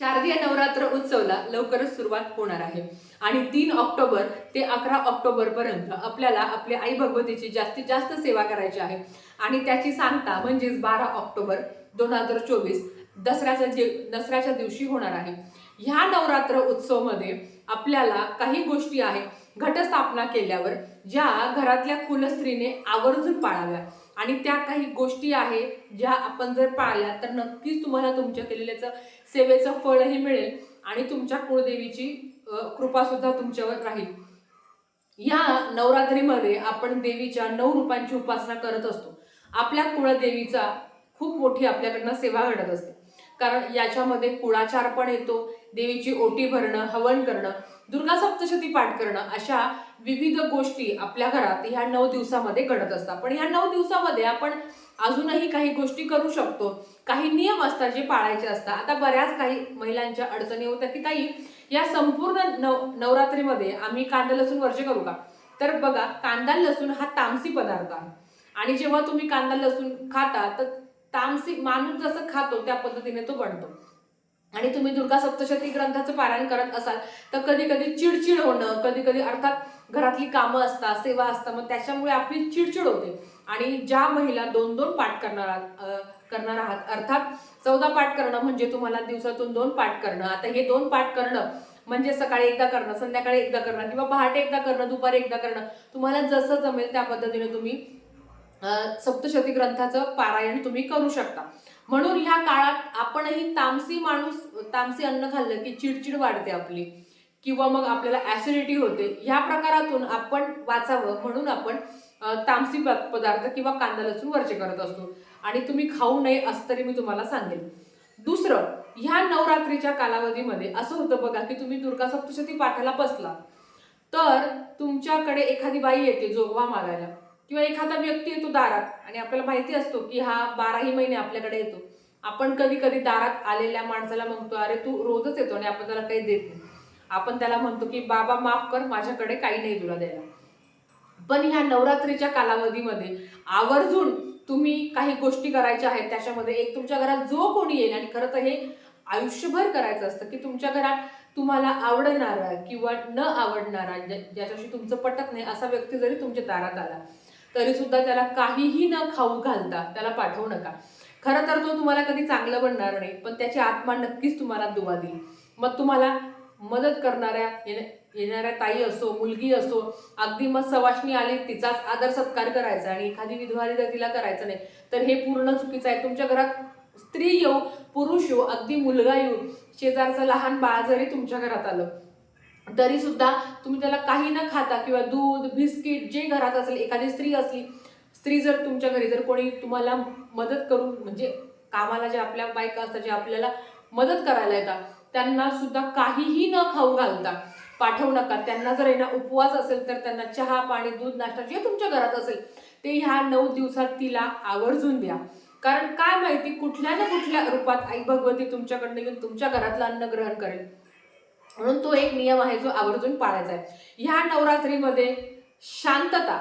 शारदीय नवरात्र उत्सवला लवकरच सुरुवात होणार आहे. आणि तीन ऑक्टोबर ते अकरा ऑक्टोबर पर्यंत आपल्याला आपल्या आई भगवतीची जास्तीत जास्त सेवा करायची आहे. आणि त्याची सांगता म्हणजेच बारा ऑक्टोबर दोन हजार चोवीस दसऱ्याचा जे दसऱ्याच्या दिवशी होणार आहे. ह्या नवरात्र उत्सवमध्ये आपल्याला काही गोष्टी आहेत घटस्थापना केल्यावर ज्या घरातल्या कुलस्त्रीने आवर्जून पाळाव्या. आणि त्या काही गोष्टी आहे ज्या आपण जर पाळल्या तर नक्कीच तुम्हाला तुमच्या केलेल्याचं सेवेचं फळही मिळेल आणि तुमच्या कुळदेवीची कृपासुद्धा तुमच्यावर राहील. या नवरात्रीमध्ये आपण देवीच्या नऊ रूपांची उपासना करत असतो. आपल्या कुळदेवीचा खूप मोठी आपल्याकडनं सेवा घडत असते. कारण याच्यामध्ये कुळाचार पण येतो देवीची ओटी भरणं हवन करणं दुर्गा सप्तशती पाठ करणं अशा विविध गोष्टी आपल्या घरात ह्या नऊ दिवसामध्ये घडत असतात. पण ह्या नऊ दिवसामध्ये आपण अजूनही काही गोष्टी करू शकतो. काही नियम असतात जे पाळायचे असतात. आता बऱ्याच काही महिलांच्या अडचणी होत्या की ताई या संपूर्ण नव नवरात्रीमध्ये आम्ही कांदा लसूण वर्ज करू का? तर बघा कांदा लसूण हा तामसी पदार्थ आहे. आणि जेव्हा तुम्ही कांदा लसूण खाता तर तामसिक माणूस जसं खातो त्या पद्धतीने तो बनतो. आणि तुम्ही दुर्गा सप्तशती ग्रंथाचं पारायण करत असाल तर कधी कधी चिडचिड होणं कधी कधी अर्थात घरातली कामं असतात सेवा असतात मग त्याच्यामुळे आपली चिडचिड होते. आणि ज्या महिला दोन दोन पाठ करणार आहात करणार आहात अर्थात चौदा पाठ करणं म्हणजे तुम्हाला दिवसातून दोन पाठ करणं. आता हे दोन पाठ करणं म्हणजे सकाळी एकदा करणं संध्याकाळी एकदा करणं किंवा पहाटे एकदा करणं दुपारी एकदा करणं तुम्हाला जसं जमेल त्या पद्धतीने तुम्ही सप्तशती ग्रंथाचं पारायण तुम्ही करू शकता. म्हणून ह्या काळात आपणही तामसी माणूस तामसी अन्न खाल्लं की चिडचिड वाढते आपली. किंवा मग आपल्याला ऍसिडिटी होते. ह्या प्रकारातून आपण वाचावं म्हणून आपण तामसी प- पदार्थ किंवा कांदा लसूण वरचे करत असतो. आणि तुम्ही खाऊ नये असं तरी मी तुम्हाला सांगेन. दुसरं ह्या नवरात्रीच्या कालावधीमध्ये असं होतं बघा की तुम्ही दुर्गा सप्तशती पाठाला बसला. तर तुमच्याकडे एखादी बाई येते जोगवा मागायला. किंवा एखादा व्यक्ती येतो दारात आणि आपल्याला माहिती असतो की हा बाराही महिने आपल्याकडे येतो. आपण कधी कधी दारात आलेल्या माणसाला म्हणतो अरे तू रोजच येतो आणि आपण त्याला काही देत नाही. आपण त्याला म्हणतो की बाबा माफ कर माझ्याकडे काही नाही तुला द्यायला. पण ह्या नवरात्रीच्या कालावधीमध्ये आवर्जून तुम्ही काही गोष्टी करायच्या आहेत त्याच्यामध्ये एक तुमच्या घरात जो कोणी येईल आणि खरं तर हे आयुष्यभर करायचं असतं की तुमच्या घरात तुम्हाला आवडणारा किंवा न आवडणारा ज्या- ज्याच्याशी तुमचं पटत नाही असा व्यक्ती जरी तुमच्या दारात आला तरी सुद्धा त्याला काहीही न खाऊ घालता त्याला पाठवू नका. खरं तर तो तुम्हाला कधी चांगलं बनणार नाही पण त्याची आत्मा नक्कीच तुम्हाला दुवा देईल. मग तुम्हाला मदत करणाऱ्या येणाऱ्या ताई असो मुलगी असो अगदी मग सवाशणी आली तिचाच आदर सत्कार करायचा आणि एखादी विधवारी जर तर तिला करायचं नाही तर हे पूर्ण चुकीचं आहे. तुमच्या घरात स्त्री येऊ पुरुष येऊ अगदी मुलगा येऊ शेजारचं लहान बाळ जरी तुमच्या घरात आलं तरी सुद्धा तुम्ही त्याला काही न खाता किंवा दूध बिस्किट जे घरात असेल एखादी स्त्री असली स्त्री जर तुमच्या घरी जर कोणी तुम्हाला मदत करून म्हणजे कामाला जे आपल्या बायका असतात जे आपल्याला मदत करायला येतात त्यांना सुद्धा काहीही न खाऊ घालता पाठवू नका. त्यांना जर येणं उपवास असेल तर त्यांना चहा पाणी दूध नाश्ता जे तुमच्या घरात असेल ते ह्या नऊ दिवसात तिला आवर्जून द्या. कारण काय माहिती कुठल्या ना कुठल्या रूपात आई भगवती तुमच्याकडनं येऊन तुमच्या घरातलं अन्न ग्रहण करेल. म्हणून तो एक नियम आहे जो आवर्जून पाळायचा आहे. ह्या नवरात्रीमध्ये शांतता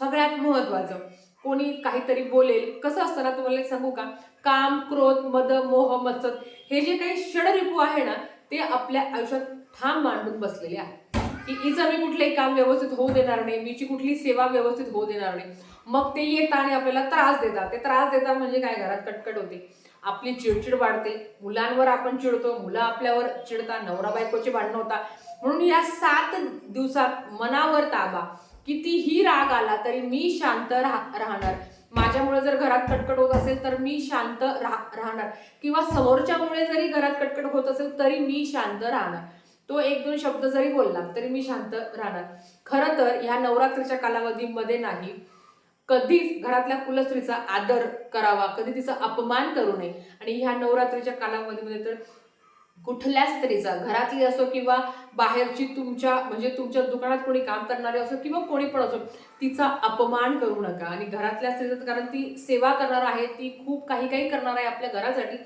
सगळ्यात महत्वाचं कोणी काहीतरी बोलेल कसं असतं ना तुम्हाला एक सांगू का? काम क्रोध मद मोह मत्सर हे जे काही षडरिपू आहे ना ते आपल्या आयुष्यात ठाम मांडून बसलेले आहे. की हिचं मी कुठलंही काम व्यवस्थित होऊ देणार नाही मीची कुठली सेवा व्यवस्थित होऊ देणार नाही. मग ते येतात आणि आपल्याला त्रास देतात. ते त्रास देतात म्हणजे काय? घरात कटकट होते. आपली चिडचिड वाढते. मुलांवर आपण चिडतो. मुलं आपल्यावर चिडता. नवरा बायकोची भांडणं होतात. म्हणून या सात दिवसात मनावर ताबा कितीही राग आला तरी मी शांत राह राहणार. माझ्यामुळे जर घरात कटकट होत असेल तर मी शांत राह राहणार. किंवा समोरच्यामुळे जरी घरात कटकट होत असेल तरी मी शांत राहणार. तो एक दोन शब्द जरी बोलला तरी मी शांत राहणार. खरं तर ह्या नवरात्रीच्या कालावधीमध्ये नाही. कधीच घरातल्या कुलस्त्रीचा आदर करावा कधी तिचा अपमान करू नये. आणि ह्या नवरात्रीच्या कालावधीमध्ये तर कुठल्या स्त्रीचा घरातली असो किंवा बाहेरची तुमच्या म्हणजे तुमच्या दुकानात कोणी काम करणारे असो किंवा कोणी पण असो तिचा अपमान करू नका. आणि घरातल्या स्त्रीचं कारण ती सेवा करणार आहे ती खूप काही काही करणार आहे आपल्या घरासाठी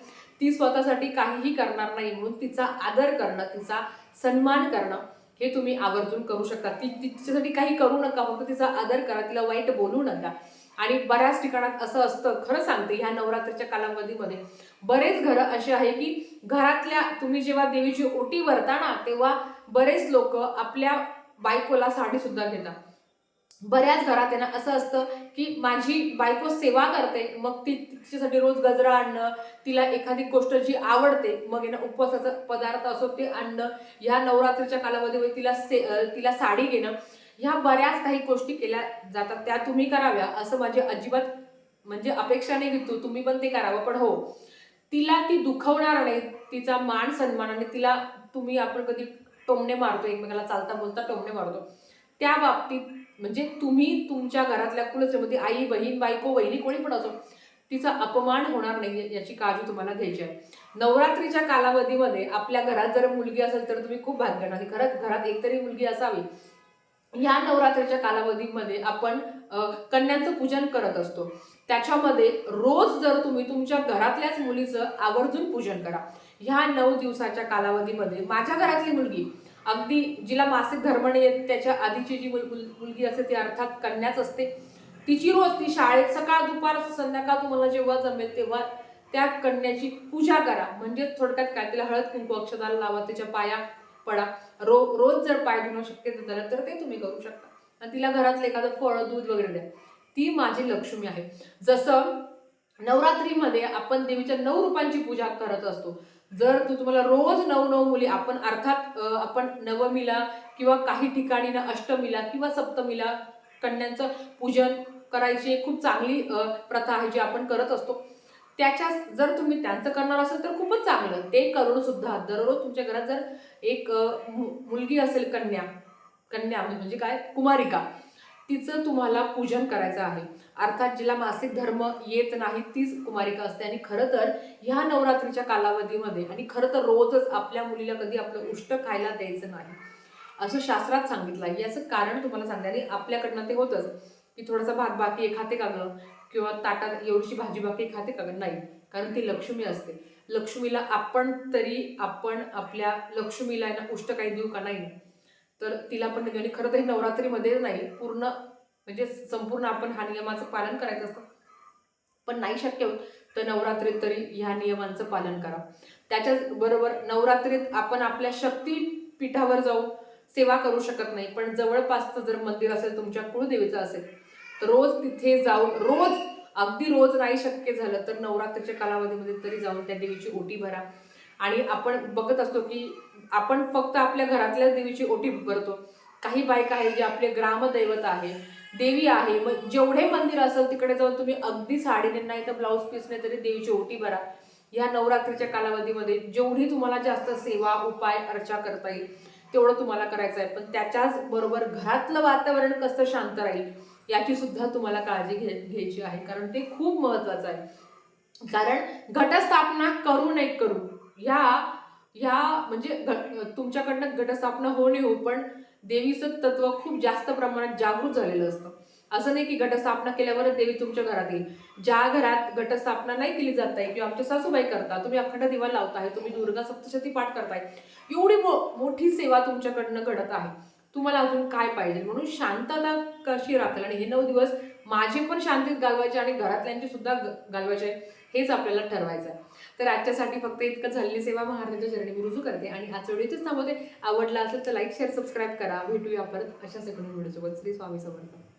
ती स्वतःसाठी काहीही करणार नाही म्हणून तिचा आदर करणं तिचा सन्मान करणं. हे तुम्ही आवर्जून करू शकता. ती तिच्यासाठी काही करू नका फक्त तिचा आदर करा तिला वाईट बोलू नका. आणि बऱ्याच ठिकाणात असं असतं खरं सांगते ह्या नवरात्रीच्या कालावधीमध्ये बरेच घरं असे आहे की घरातल्या तुम्ही जेव्हा देवीची ओटी भरता ना तेव्हा बरेच लोक आपल्या बायकोला साडी सुद्धा घेतात. बऱ्याच घरात आहे ना असं असतं की माझी बायको सेवा करते मग ती तिच्यासाठी रोज गजरा आणणं तिला एखादी गोष्ट जी आवडते मग आहे ना उपवासाचा पदार्थ असो ते आणणं ह्या नवरात्रीच्या कालावधीमध्ये तिला से तिला साडी घेणं ह्या बऱ्याच काही गोष्टी केल्या जातात. त्या तुम्ही कराव्या असं माझी अजिबात म्हणजे अपेक्षा नाही घेतो तुम्ही पण ते करावं पण हो. तिला ती दुखवणार नाही तिचा मान सन्मान आणि तिला तुम्ही आपण कधी टोमणे मारतो एकमेकाला चालता बोलता टोमणे मारतो. त्या बाबतीत म्हणजे तुम्ही तुमच्या घरातल्या कुलस्त्रीमध्ये म्हणजे आई बहीण बायको वहिनी कोणी पण असो तिचा अपमान होणार नाही याची काळजी तुम्हाला घ्यायची आहे. नवरात्रीच्या कालावधीमध्ये आपल्या घरात जर मुलगी असेल तर तुम्ही खूप भाग्यवान आणि खरंच घरात एकतरी मुलगी असावी. ह्या नवरात्रीच्या कालावधीमध्ये आपण कन्यांचं पूजन करत असतो. त्याच्यामध्ये रोज जर तुम्ही तुमच्या घरातल्याच मुलीचं आवर्जून पूजन करा. ह्या नऊ दिवसाच्या कालावधीमध्ये माझ्या घरातली मुलगी अगदी जिला मासिक धर्म येत त्याच्या आधीची जी मुल- मुलगी असते ती अर्थात कन्याच असते. तिची रोज ती शाळेत सकाळ दुपार संध्याकाळ तुम्हाला जेव्हा जमेल तेव्हा त्या कन्याची पूजा करा. म्हणजे थोडक्यात काय तिला हळद कुंकू अक्षदाला लावा तिच्या पाया पडा. रो रोज जर पाय धुणं शक्य झालं तर ते तुम्ही करू शकता. आणि तिला घरातलं एखादं फळ दूध वगैरे द्या. ती माझी लक्ष्मी आहे. जसं नवरात्रीमध्ये आपण देवीच्या नऊ रूपांची पूजा करत असतो जर तू तुम्हाला रोज नऊ नऊ मुली आपण अर्थात आपण नवमीला किंवा काही ठिकाणी ना अष्टमीला किंवा सप्तमीला कन्यांचं पूजन करायची एक खूप चांगली प्रथा आहे जी आपण करत असतो. त्याच्या जर तुम्ही त्यांचं करणार असेल तर खूपच चांगलं. ते करून सुद्धा दररोज तुमच्या घरात जर एक मु- मुलगी असेल कन्या कन्या म्हणजे काय? कुमारिका. तिचं तुम्हाला पूजन करायचं आहे. अर्थात जिला मासिक धर्म येत नाही तीच कुमारिका असते. आणि खरं तर ह्या नवरात्रीच्या कालावधीमध्ये आणि खरं तर रोजच आपल्या मुलीला कधी आपलं उष्ट खायला द्यायचं नाही असं शास्त्रात सांगितलं आहे. याचं कारण तुम्हाला सांगते. आणि आपल्याकडनं ते होतंच की थोडासा भात बाकी खाते का गं किंवा ताटात एवढीशी भाजी बाकी खाते का गं नाही कारण ती लक्ष्मी असते. लक्ष्मीला आपण तरी आपण आपल्या लक्ष्मीला ना उष्ट काही देऊ का नाही? तर तिला पण आणि खरं तर हे नवरात्रीमध्ये नाही पूर्ण म्हणजे संपूर्ण आपण हा नियमाचं पालन करायचं असतं. पण नाही शक्य होत तर नवरात्रीत तरी ह्या नियमांचं पालन करा. त्याच्याच बरोबर नवरात्रीत आपण आपल्या शक्तीपीठावर जाऊन सेवा करू शकत नाही. पण जवळपासचं जर मंदिर असेल तुमच्या कुळदेवीचं असेल तर रोज तिथे जाऊन रोज अगदी रोज नाही शक्य झालं तर नवरात्रीच्या कालावधीमध्ये तरी जाऊन त्या देवीची ओटी भरा. आणि आपण बघत असतो की आपण फक्त आपल्या घरातल्या देवीची ओटी भरतो. काही बायका आहेत जे आपले ग्रामदैवत आहे देवी आहे. मग जेवढे मंदिर असेल तिकडे जाऊन तुम्ही अगदी साडीने नाही तर ब्लाऊज पीसने तरी देवीची ओटी भरा. या नवरात्रीच्या कालावधीमध्ये जेवढी तुम्हाला जास्त सेवा उपाय अर्चा करता येईल तेवढं तुम्हाला करायचं आहे. पण त्याच्याच बरोबर घरातलं वातावरण कसं शांत राहील याची सुद्धा तुम्हाला काळजी घे घ्यायची आहे. कारण ते खूप महत्वाचं आहे. कारण घटस्थापना करू नाही करू. ह्या ह्या म्हणजे घ- तुमच्याकडनं घटस्थापना हो नाही हो पण देवीचं तत्व खूप जास्त प्रमाणात जागृत झालेलं असतं. असं नाही की घटस्थापना केल्यावरच देवी तुमच्या घरात येईल. ज्या घरात घटस्थापना नाही केली जात आहे किंवा आमच्या सासूबाई करता तुम्ही अखंड दिवा लावताय तुम्ही दुर्गा सप्तशती पाठ करताय एवढी मो मोठी सेवा तुमच्याकडनं घडत आहे. तुम्हाला अजून काय पाहिजे? म्हणून शांतता कशी राखेल आणि हे नऊ दिवस माझे पण शांतीत घालवायचे आणि घरातल्यांची सुद्धा घालवायचे हेच आपल्याला ठरवायचं आहे. तर आजच्यासाठी फक्त इतकं झालेली सेवा महाराजांच्या चरणी मी रुजू करते आणि आज व्हिडिओच थांबवते. आवडला असेल तर लाईक शेअर सबस्क्राईब करा. भेटूया परत अशा सेकंड व्हिडिओसोबत. श्री स्वामी समर्थ.